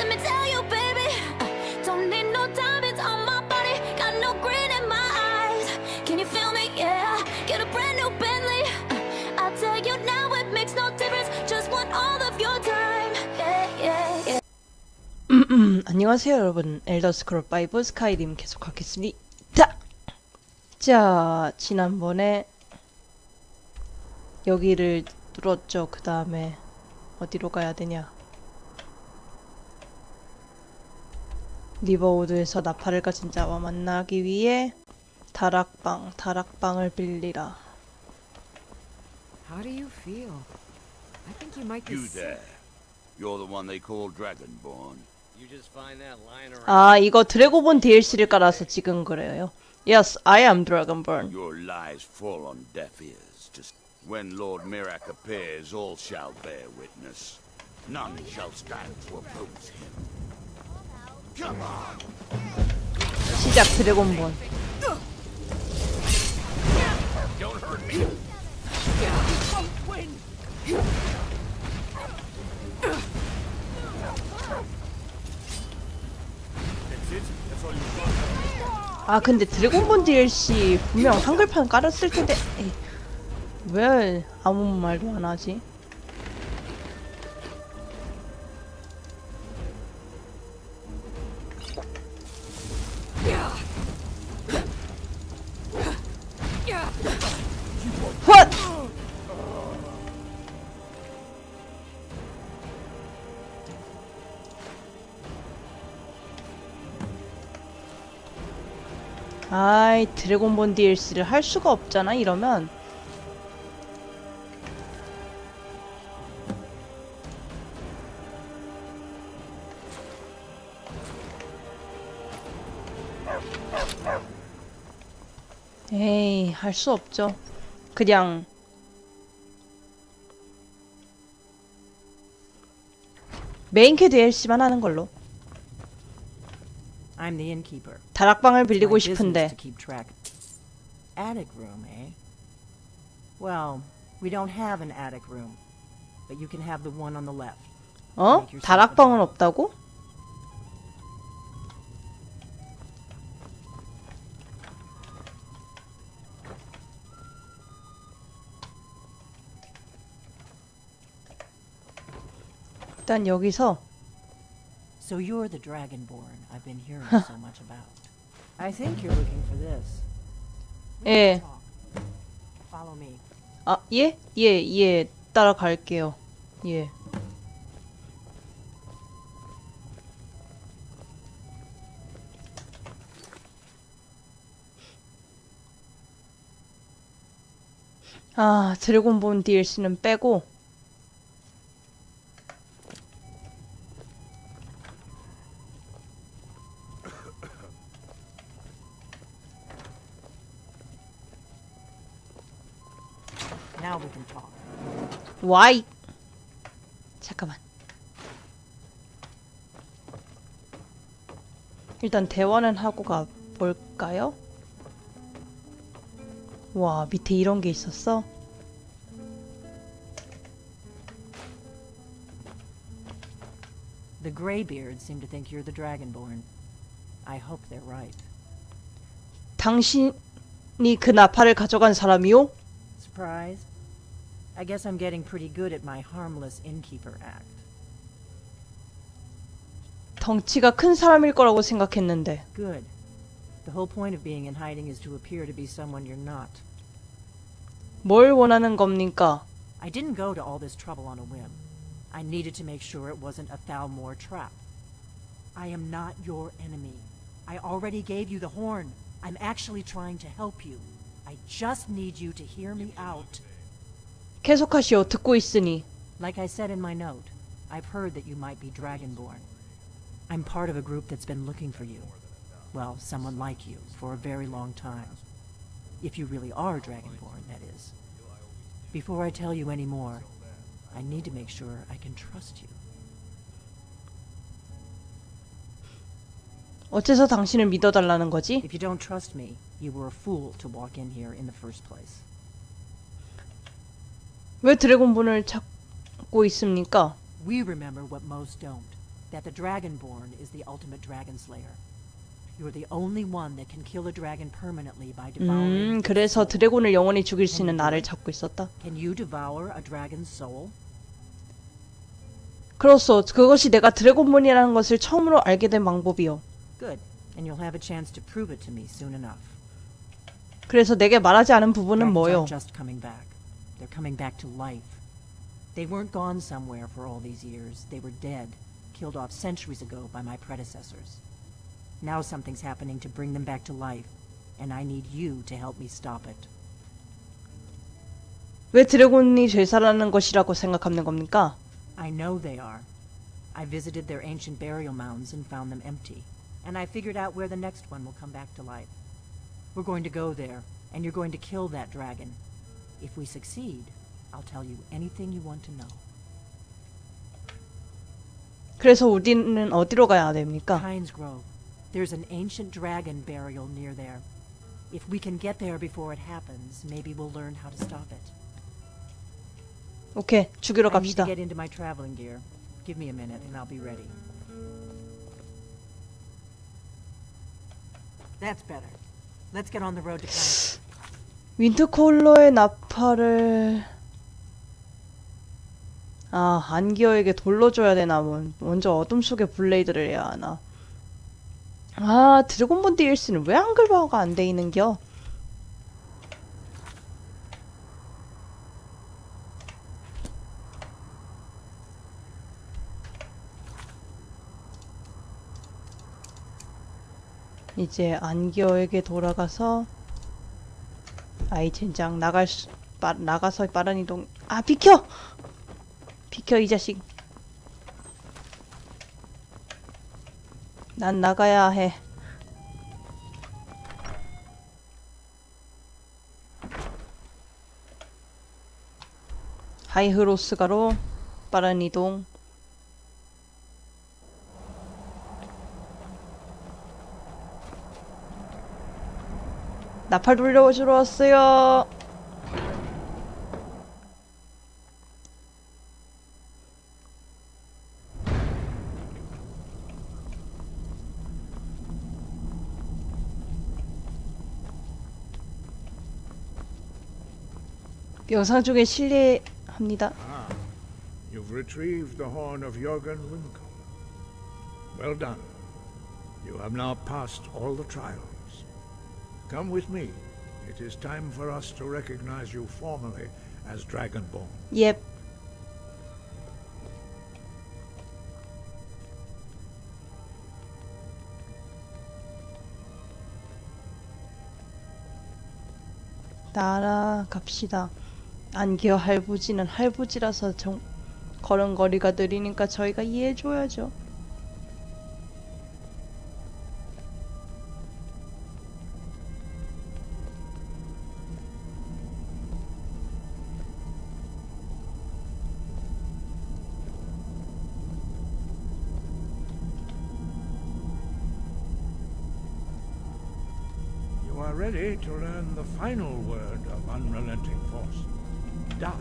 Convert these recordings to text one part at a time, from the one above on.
Uh. Uh. 음, 안녕하세요 여러분 엘더스크롤 5 스카이림 계속하겠습니다 자 지난번에 여기를 뚫었죠 그 다음에 어디로 가야 되냐 리버우드에서 나팔을 가 진 자와 만나기 위해 다락방 다락방을 빌리라 How do you feel? I think you might be You sick. there. You're the one they call Dragonborn. You just find that lying around. 아 이거 드래고본 DLC를 깔아서 지금 그래요 Yes, I am Dragonborn Your lies fall on deaf ears. Just when Lord Mirak appears, all shall bear witness. None shall stand to oppose him. 시작 me! 아 근데 드래곤본 DLC 분명 한글판 깔았을 텐데 에이, 왜 아무 말도 안 하지? 아이 드래곤본 DLC를 할 수가 없잖아 이러면. 에이 할 수 없죠. 그냥. 메인 캐 DLC만 하는 걸로 I'm the innkeeper. 다락방을 빌리고 my business 싶은데 to keep track. Attic room, eh? Well, we don't have an attic room, but you can have the one on the left. 어? 다락방은 없다고? 일단 여기서 So you're the Dragonborn I've been hearing so much about. I think you're looking for this. We 예. can talk. Follow me. 아, 예? 예, 예. 따라갈게요. 예. 아, 드래곤본 DLC는 빼고 Now we can talk. 와이 잠깐만 일단 대화는 하고 가 볼까요? 와 밑에 이런 게 있었어? The Greybeards seem to think you're the Dragonborn. I hope they're right. 당신이 그 나팔을 가져간 사람이요? Surprise? I guess I'm getting pretty good at my harmless innkeeper act. 덩치가 큰 사람일 거라고 생각했는데 Good. The whole point of being in hiding is to appear to be someone you're not. 뭘 원하는 겁니까? I didn't go to all this trouble on a whim. I needed to make sure it wasn't a Thalmor trap. I am not your enemy. I already gave you the horn. I'm actually trying to help you. I just need you to hear me out. 계속하시오 듣고 있으니 Like I said in my note, I've heard that you might be Dragonborn. I'm part of a group that's been looking for you. Well, someone like you, for a very long time. If you really are Dragonborn, that is. Before I tell you any more, I need to make sure I can trust you. 어째서 당신을 믿어달라는 거지? If you don't trust me, you were a fool to walk in here in the first place. 왜 드래곤본을 찾고 있습니까? We remember what most don't. that the Dragonborn is the ultimate dragon slayer. You're the only one that can kill a dragon permanently by devouring. 음, 그래서. 드래곤을 영원히 죽일 수 있는 나를 찾고 있었다. Can you devour a dragon's soul? 그렇소. 그것이 내가 드래곤본이라는 것을 처음으로 알게 된 방법이요. Good. And you'll have a chance to prove it to me soon enough. 그래서 내게 말하지 않은 부분은 뭐요? just coming back. They're coming back to life. They weren't gone somewhere for all these years. They were dead, killed off centuries ago by my predecessors. Now something's happening to bring them back to life, and I need you to help me stop it. 왜 드래곤이 되살아나는 것이라고 생각하는 겁니까? I know they are. I visited their ancient burial mounds and found them empty. And I figured out where the next one will come back to life. We're going to go there, and you're going to kill that dragon. If we succeed, I'll tell you anything you want to know. 그래서 우리는 어디로 가야 됩니까? Pines Grove. There's an ancient dragon burial near there. If we can get there before it happens, maybe we'll learn how to stop it. 오케이, 죽이러 I need to 갑시다. get into my traveling gear. Give me a minute and I'll be ready. That's better. Let's get on the road to Pines. 윈터콜러의 나팔을 아 안기어에게 돌로 줘야 되나? 뭐, 먼저 어둠 속의 블레이드를 해야 하나? 아 드래곤본 DLC는 왜 한글화가 안 돼 있는겨? 이제 안기어에게 돌아가서 아이 젠장 나갈 수, 빠, 나가서 빠른 이동. 아 비켜! 비켜 이 자식. 난 나가야 해. 하이흐로스가로 빠른 이동 나팔 돌려주러 왔어요. 영상 중에 실례합니다. You've retrieved the horn of Jorgen Winkel. Well done. You have now passed all the trials. Come with me. It is time for us to recognize you formally as Dragonborn. 옙. 날아갑시다. 안기어 할부지는 할부지라서 정, 걸음걸이가 느리니까 저희가 이해해줘야죠. to learn the final word of unrelenting force. Da,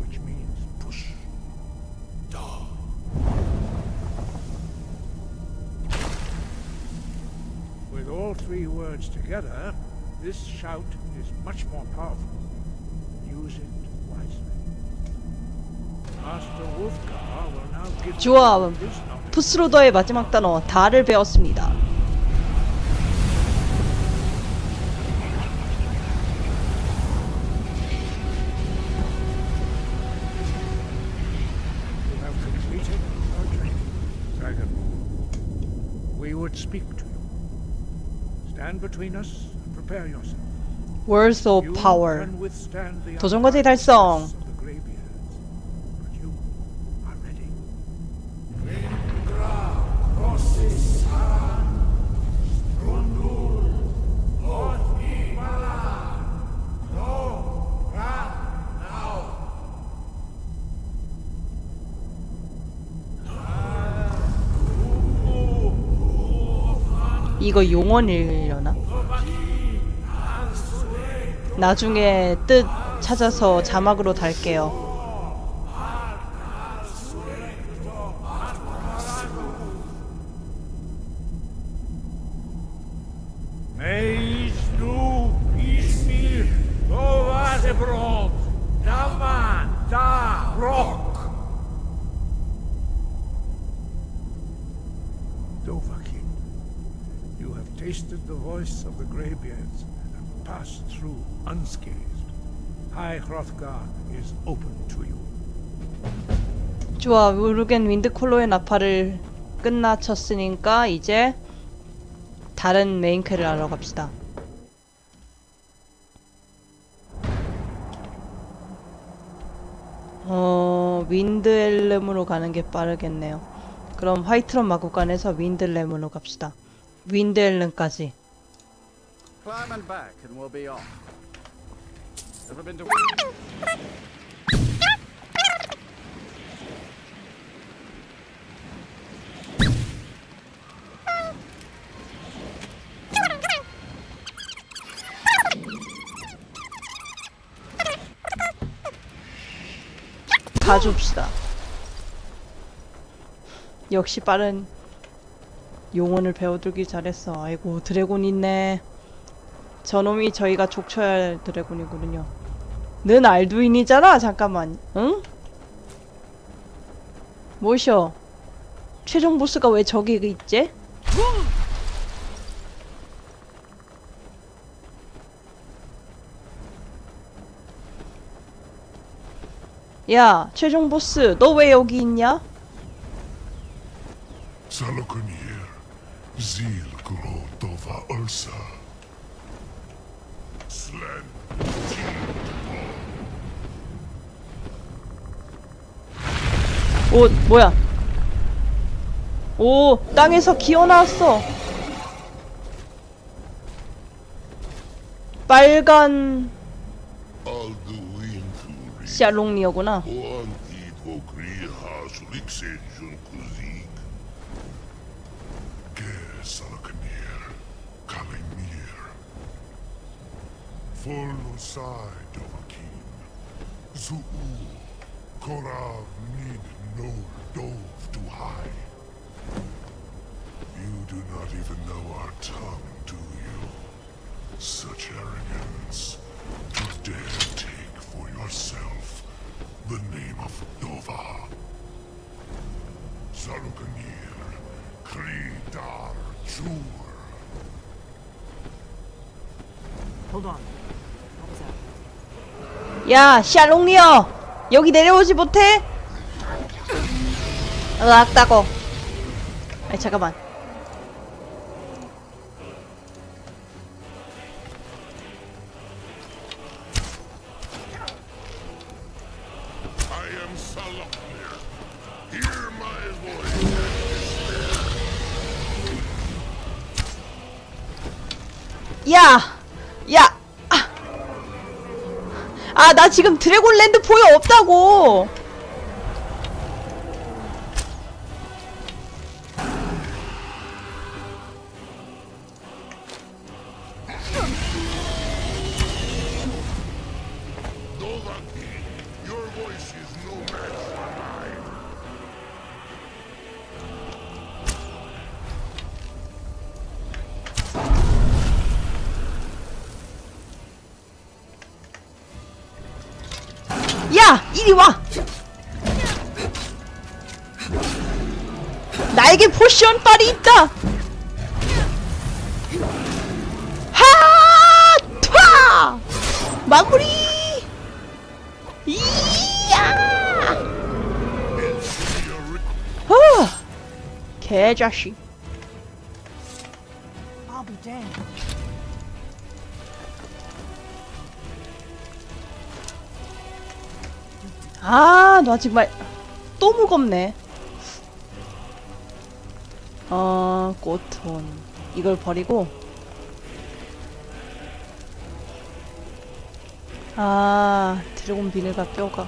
which means push. Da. With all three words together, this shout is much more powerful. Use it wisely. Master Wolfgar will now give 좋아. you this knowledge. 푸스로더의 마지막 단어 다를 배웠습니다. speak to you. Stand between us and prepare yourself. Words of power. 土中国这台颂 이거 용언이려나? 나중에 뜻 찾아서 자막으로 달게요. Voice of the Greybeards and passed through unscathed. High Hrothgar is open to you. 좋아, 우르겐 윈드콜로의 나팔을 끝마쳤으니까 이제 다른 메인캐를 알아 갑시다. 어, 윈드엘름으로 가는 게 빠르겠네요. 그럼 화이트론 마구간에서 윈드엘름으로 갑시다. 윈드엘름까지. Climb and back, and we'll be off. Ever been to? 가줍시다. 역시 빠른 용언을 배워두길 잘했어. 아이고 드래곤 있네. 저놈이 저희가 족쳐야 할 드래곤이거든요. 는 알두인이잖아. 잠깐만. 응? 뭐셔? 최종 보스가 왜 저기 있지? 야, 최종 보스, 너 왜 여기 있냐? 오, 뭐야? 오, 땅에서 기어 나왔어. 빨간 Kuzik. Ge Salokunir, Kalimir. Folosai Dovakin. Zuu, Korav Nin No Dove to high. You do not even know our tongue, do you? Such arrogance to dare take for yourself the name of Dova. Salukanir, Kridar Chur. Hold on. 야, 샤롱리어! 여기 내려오지 못해? 으악, 따고. 아니, 잠깐만. 야! 야! 아, 아, 나 지금 드래곤랜드 보여 없다고! 야! 이리 와! 나에게 포션 빨이 있다! 하! 타! 마무리! 이야! 후! 개자식. 너 정말 또 무겁네. 어, 꽃톤. 이걸 버리고. 아, 드래곤 비늘과 뼈가.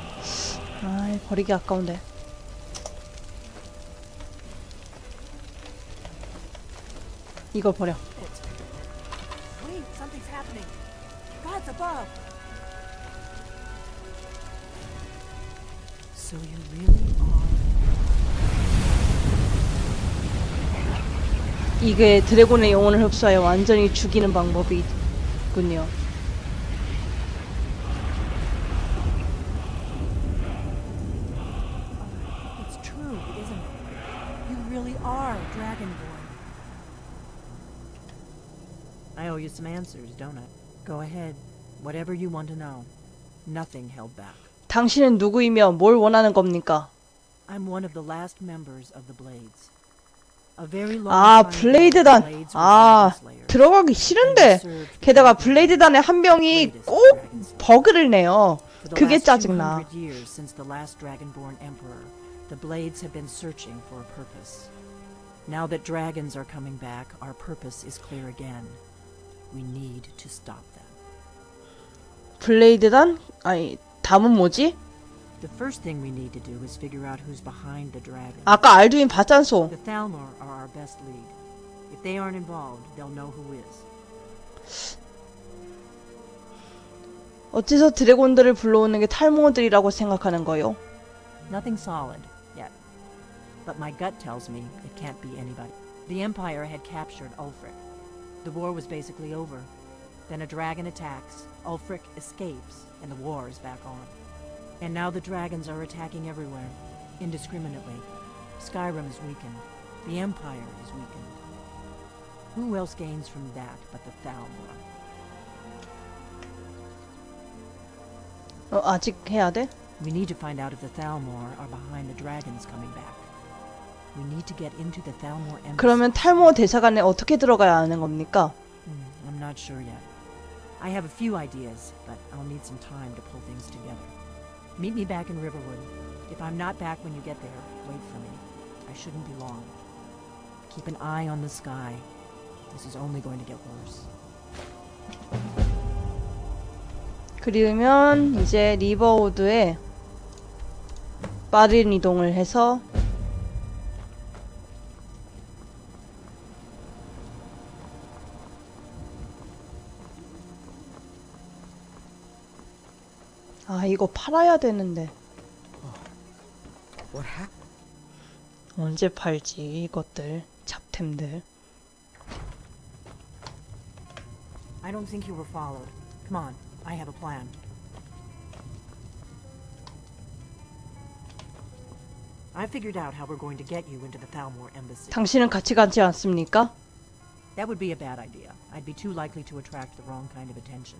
아, 버리기 아까운데. 이걸 버려. So you really are. 이게 드래곤의 영혼을 흡수하여 완전히 죽이는 방법이 있군요. It's true, isn't it? You really are Dragonborn. I owe you some answers, don't I? Go ahead. Whatever you want to know. Nothing held back. 당신은 누구이며 뭘 원하는 겁니까? I'm one of the last members of the Blades. A very long 아, time ago, 블레이드단. the Blades were 아. 들어가기 싫은데. 게다가 블레이드단의 한 명이 꼭 버그를 내요. For the 그게 last 짜증나. 200 years since the last Dragonborn Emperor, the Blades have been searching for a purpose. Now that dragons are coming back, our purpose is clear again. We need to stop them. 블레이드단? 아니, 답은 뭐지? The first thing we need to do is figure out who's behind the dragons. 아까 알두인 봤잖소. The Thalmor are our best lead. If they aren't involved, they'll know who is. 어째서 드래곤들을 불러오는 게 탈모들이라고 생각하는 거요? Nothing solid yet. But my gut tells me it can't be anybody. The Empire had captured Ulfric. The war was basically over. Then a dragon attacks, Ulfric escapes, and the war is back on. And now the dragons are attacking everywhere, indiscriminately. Skyrim is weakened. The Empire is weakened. Who else gains from that but the Thalmor? 어, 아직 해야 돼? We need to find out if the Thalmor are behind the dragons coming back. We need to get into the Thalmor embassy. 그러면 탈모 대사관에 어떻게 들어가야 하는 겁니까? Hmm, I'm not sure yet. I have a few ideas, but I'll need some time to pull things together. Meet me back in Riverwood. If I'm not back when you get there, wait for me. I shouldn't be long. Keep an eye on the sky. This is only going to get worse. 그러면 이제 리버우드에 빠른 이동을 해서 아 이거 팔아야 되는데 happened? 언제 팔지 이것들 잡템들 I don't think you were followed. Come on, I have a plan. I figured out how we're going to get you into the Thalmor embassy. 당신은 같이 가지 않습니까? That would be a bad idea. I'd be too likely to attract the wrong kind of attention.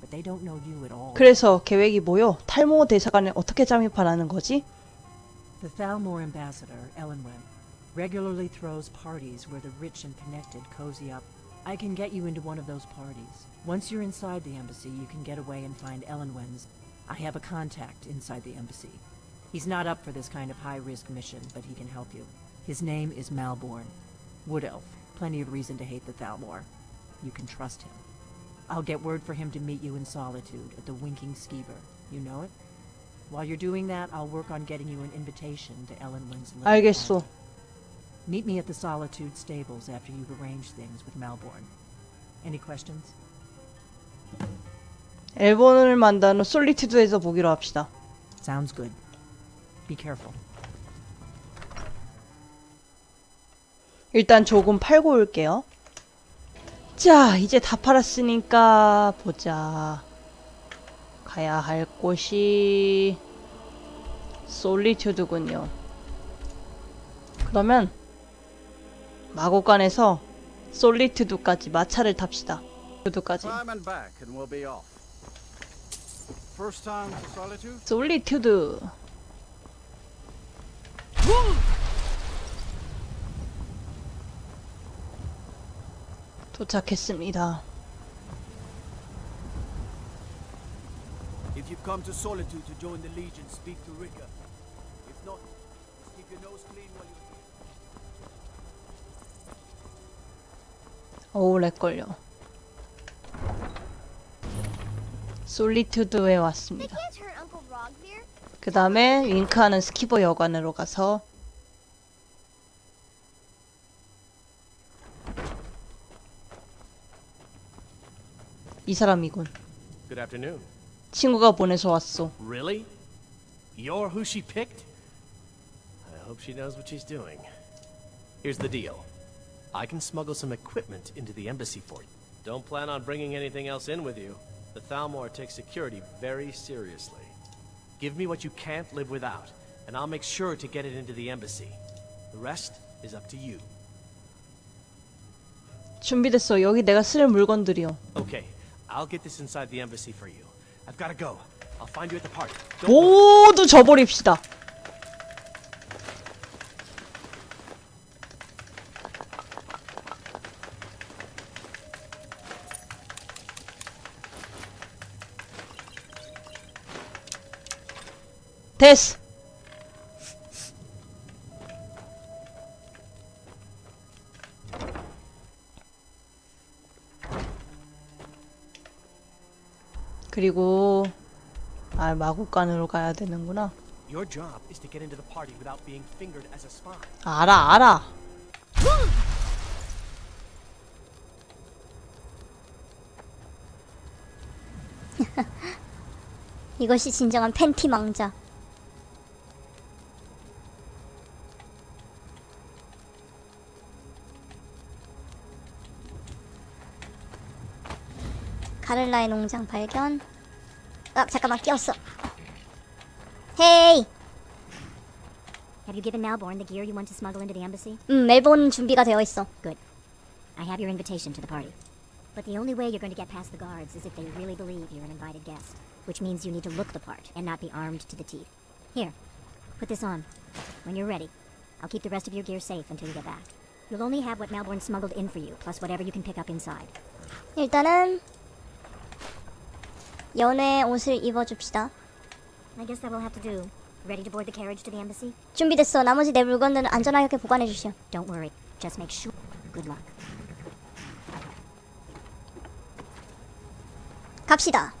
But they don't know you at all. 그래서 계획이 뭐요? 탈모 대사관에 어떻게 잠입하라는 거지? The Thalmor ambassador, Elenwen, regularly throws parties where the rich and connected cozy up. I can get you into one of those parties. Once you're inside the embassy, you can get away and find Elenwen's. I have a contact inside the embassy. He's not up for this kind of high risk mission, but he can help you. His name is Malborn. Wood Elf. Plenty of reason to hate the Thalmor. You can trust him. I'll get word for him to meet you in solitude at the Winking Skeever. You know it? While you're doing that, I'll work on getting you an invitation to Elenwen's little 알겠소. party. Meet me at the Solitude stables after you've arranged things with Malborn. Any questions? 앨범을 만다는 솔리티드에서 보기로 합시다. Sounds good. Be careful. 일단 조금 팔고 올게요. 자, 이제 다 팔았으니까 보자. 가야 할 곳이 솔리튜드군요. 그러면 마곡간에서 솔리튜드까지 마차를 탑시다. Solitude? 솔리튜드. 도착했습니다. If you've come to Solitude to join the Legion, speak to Rika. If not, just keep your nose clean while you're here. 어우 렉걸려. 솔리튜드에 왔습니다. Can't hurt Uncle Rogvir. 그 다음에 윙크하는 스키버 여관으로 가서 이 사람이군. Good afternoon. 친구가 보내서 왔어. Really? You're who she picked? I hope she knows what she's doing. Here's the deal. I can smuggle some equipment into the embassy for you. Don't plan on bringing anything else in with you. The Thalmor takes security very seriously. Give me what you can't live without, and I'll make sure to get it into the embassy. The rest is up to you. 준비됐어. 여기 내가 쓸 물건들이요. Okay, I'll get this inside the embassy for you. I've gotta go. I'll find you at the party. Don't 모두 져버립시다. 됐어. 그리고 아 마구간으로 가야 되는구나. Your job is to get into the party without being fingered as a spy. 알아 알아. 이것이 진정한 팬티 망자. 가를라의 농장 발견. 아 잠깐만 끼었어. 헤이. Have you given Malborn the gear you want to smuggle into the embassy? 음 멜본 준비가 되어 있어. Good. I have your invitation to the party. But the only way you're going to get past the guards is if they really believe you're an invited guest. Which means you need to look the part and not be armed to the teeth. Here, put this on. When you're ready, I'll keep the rest of your gear safe until you get back. You'll only have what Malborn smuggled in for you, plus whatever you can pick up inside. 일단은 연애 옷을 입어줍시다. I guess that will have to do. Ready to board the carriage to the embassy? 준비됐어. 나머지 내 물건들은 안전하게 보관해 주시오. Don't worry. Just make sure. Good luck. 갑시다.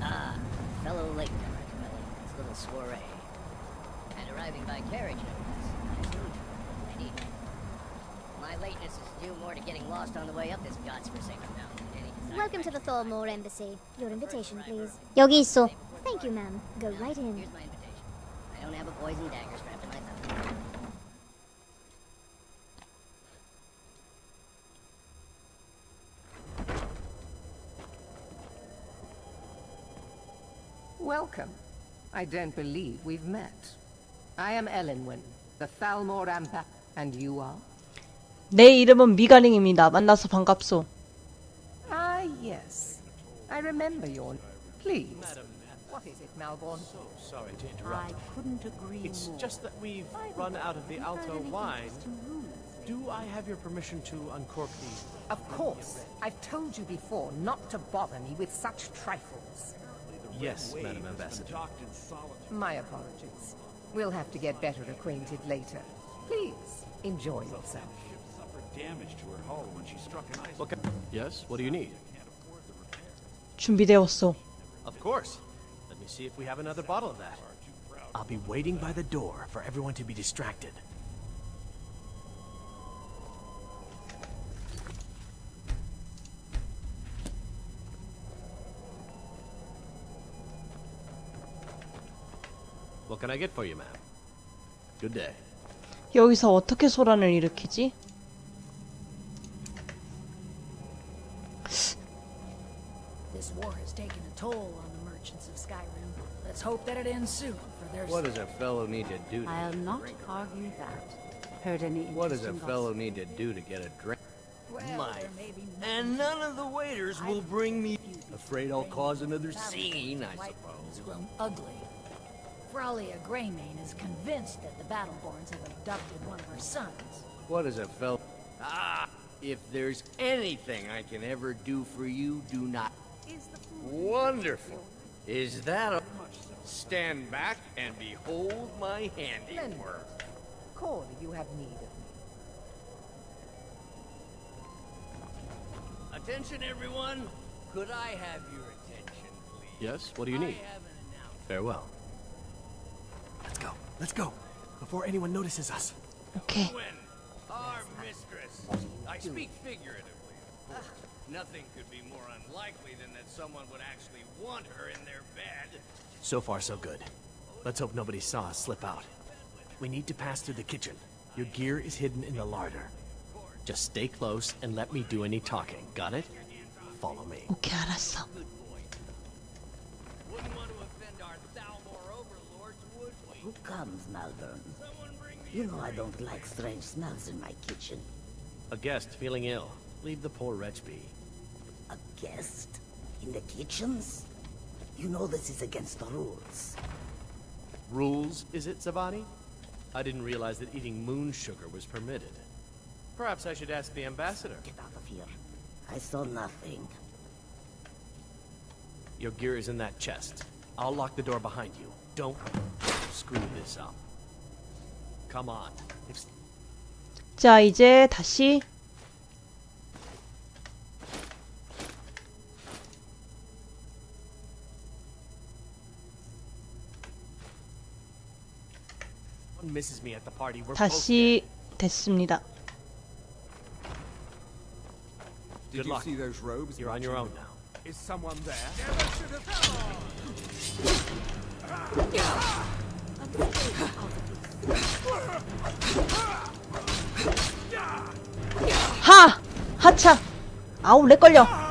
Ah, fellow latecomers, well, this little soiree. And arriving by carriage, no lateness is due more to getting lost on the way up this godforsaken mountain than any Welcome to the Thormore Embassy. Your invitation, please. 여기 있어. Thank you, ma'am. Go right in. Here's my invitation. I don't have a poison dagger strapped to my thumb. Welcome. I don't believe we've met. I am Elenwen, the Thalmor Ampa, and you are? 내 이름은 미가링입니다. 만나서 반갑소. Ah, yes. I remember your... Please. What is it, Malborn? Sorry to interrupt. I couldn't agree It's more. just that we've run out of the Alto wine. Do I have your permission to uncork the... Of course. I've told you before not to bother me with such trifles. Yes, Madam Ambassador. My apologies. We'll have to get better acquainted later. Please, enjoy yourself. What can... Yes, what do you need? 준비되었어. Of course. Let me see if we have another bottle of that. I'll be waiting by the door for everyone to be distracted. What can I get for you, ma'am? Good day. 여기서 어떻게 소란을 일으키지? Hope that soon for their What does a fellow need to do to I'll get a not drink? argue that. Heard any What does a interesting fellow need to do to get a drink? Well, My, there may be and none of the waiters will bring me. Afraid I'll cause another scene, I suppose. Grown ugly. Frawley Greymane is convinced that the Battleborns have abducted one of her sons. What does a fellow? Ah, if there's anything I can ever do for you, do not. Wonderful. Is that a? Stand back and behold my handiwork. Call if you have need of me. Attention, everyone. Could I have your attention, please? Yes, what do you need? Farewell. Let's go. Let's go. Before anyone notices us. Okay. Owen, our mistress. I speak figuratively. Ah. Nothing could be more unlikely than that someone would actually want her in their bed. So far, so good. Let's hope nobody saw us slip out. We need to pass through the kitchen. Your gear is hidden in the larder. Just stay close and let me do any talking, got it? Follow me. Ukarasan. Who comes, Malvern? You know I don't like strange smells in my kitchen. A guest feeling ill. Leave the poor wretch be. A guest? In the kitchens? You know this is against the rules. Rules, is it, Zavani? I didn't realize that eating moon sugar was permitted. Perhaps I should ask the ambassador. Get out of here. I saw nothing. Your gear is in that chest. I'll lock the door behind you. Don't screw this up. Come on. If 자, 이제 다시 다시 됐습니다. Good Did you luck. see those robes? You're on your own now. Is someone there? 하! 하차! 아우, 렉 걸려!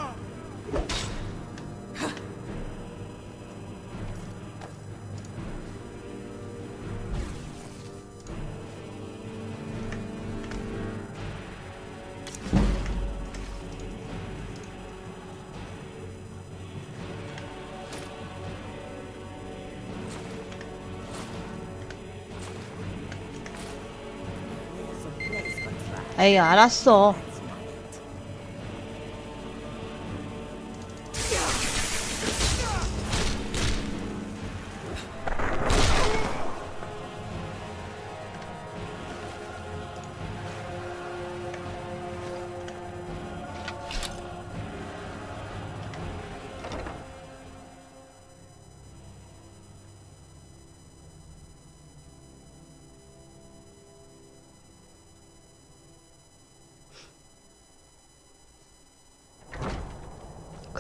에이, 알았어.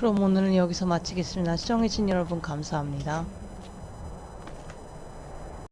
그럼 오늘은 여기서 마치겠습니다. 시청해주신 여러분 감사합니다.